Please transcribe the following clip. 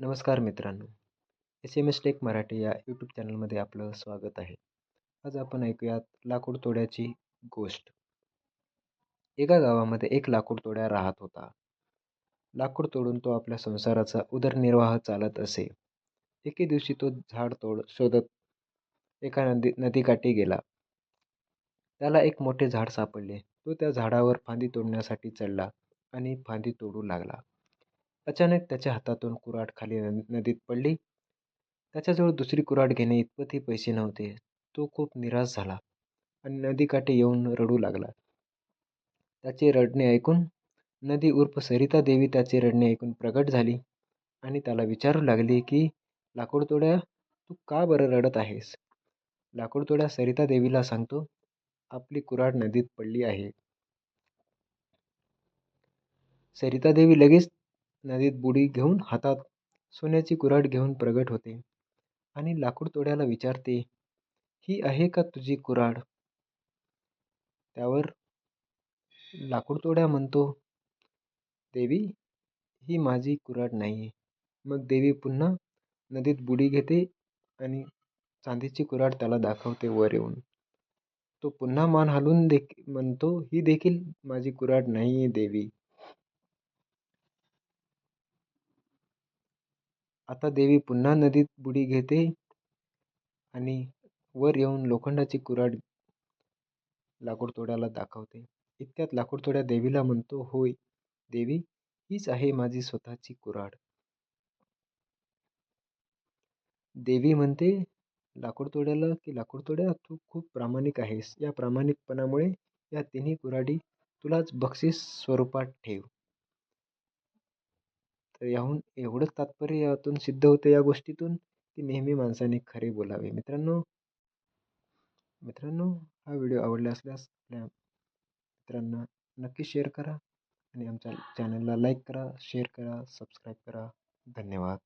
नमस्कार मित्रांनो. S M S tech Marathi या यूट्यूब चॅनलमध्ये आपलं स्वागत आहे. आज आपण ऐकूयात लाकूड तोड्याची गोष्ट. एका गावामध्ये एक लाकूड तोड्या राहत होता. लाकूड तोडून तो आपल्या संसाराचा उदरनिर्वाह चालत असे. एके दिवशी तो झाड तोड शोधत एका नदी नदीकाठी गेला. त्याला एक मोठे झाड सापडले. तो त्या झाडावर फांदी तोडण्यासाठी चढला आणि फांदी तोडू लागला. अचानक त्याच्या हातातून कुऱ्हाड खाली नदीत पडली. त्याच्याजवळ दुसरी कुऱ्हाड घेणे इतपतही पैसे नव्हते. तो खूप निराश झाला आणि नदीकाठी येऊन रडू लागला. त्याचे रडणे ऐकून नदी उर्फ सरिता देवी त्याचे रडणे ऐकून प्रगट झाली आणि त्याला विचारू लागली की लाकूडतोड्या तू का बरं रडत आहेस? लाकूडतोड्या सरिता देवीला सांगतो आपली कुऱ्हाड नदीत पडली आहे. सरिता देवी लगेच नदीत बुडी घेऊन हातात सोन्याची कुऱ्हाड घेऊन प्रगट होते. आणि लाकूड तोड्याला विचारते ही आहे का तुझी कुऱ्हाड? त्यावर लाकूडतोड्या म्हणतो देवी ही माझी कुऱ्हाड नाही आहे मग देवी पुन्हा नदीत बुडी घेते आणि चांदीची कुऱ्हाड त्याला दाखवते वर येऊन. तो पुन्हा मान हलवून देख म्हणतो ही देखील माझी कुऱ्हाड नाही आहे देवी. आता देवी पुन्हा नदीत बुडी घेते आणि वर येऊन लोखंडाची कुऱ्हाड लाकूडतोड्याला दाखवते. इतक्यात लाकूडतोड्या देवीला म्हणतो होय देवी हीच आहे माझी स्वतःची कुऱ्हाड. देवी म्हणते लाकूडतोड्याला की लाकूडतोड्या तू खूप प्रामाणिक आहेस. या प्रामाणिकपणामुळे या तिन्ही कुऱ्हाडी तुलाच बक्षीस स्वरूपात ठेव. तर याहून एवढंच तात्पर्य यातून सिद्ध होतं या गोष्टीतून की नेहमी माणसाने खरे बोलावे. मित्रांनो मित्रांनो हा व्हिडिओ आवडला असल्यास आपल्या मित्रांना नक्की शेअर करा आणि आमच्या चॅनलला लाईक करा शेअर करा सबस्क्राईब करा. धन्यवाद.